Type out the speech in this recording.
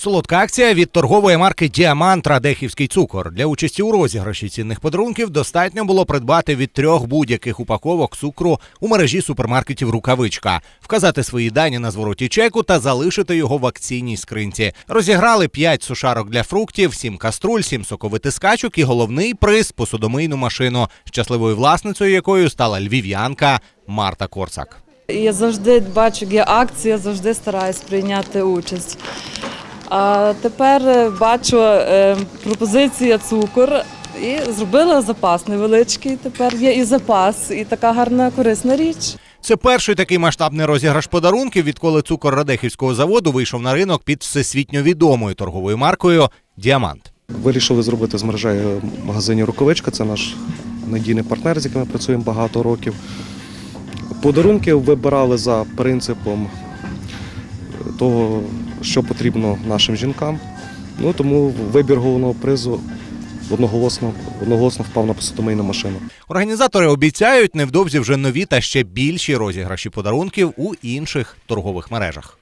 Солодка акція від торгової марки Діамант Радехівський цукор. Для участі у розіграші цінних подарунків достатньо було придбати від трьох будь-яких упаковок цукру у мережі супермаркетів Рукавичка, вказати свої дані на звороті чеку та залишити його в акційній скринці. Розіграли 5 сушарок для фруктів, 7 каструль, 7 соковитискачок і головний приз посудомийну машину, щасливою власницею якою стала львів'янка Марта Корсак. Я завжди бачу, є акція, завжди стараюсь прийняти участь. А тепер е, бачу е, пропозиція цукор і зробила запас невеличкий. Тепер є і запас, і така гарна корисна річ. Це перший такий масштабний розіграш подарунків, відколи цукор Радехівського заводу вийшов на ринок під всесвітньо відомою торговою маркою Діамант. Вирішили зробити з мережею магазинів Рукавичка. Це наш надійний партнер, з яким ми працюємо багато років. Подарунки вибирали за принципом того, що потрібно нашим жінкам. Ну тому вибір головного призу одноголосно, одноголосно впав на посудомийну машину. Організатори обіцяють невдовзі вже нові та ще більші розіграші подарунків у інших торгових мережах.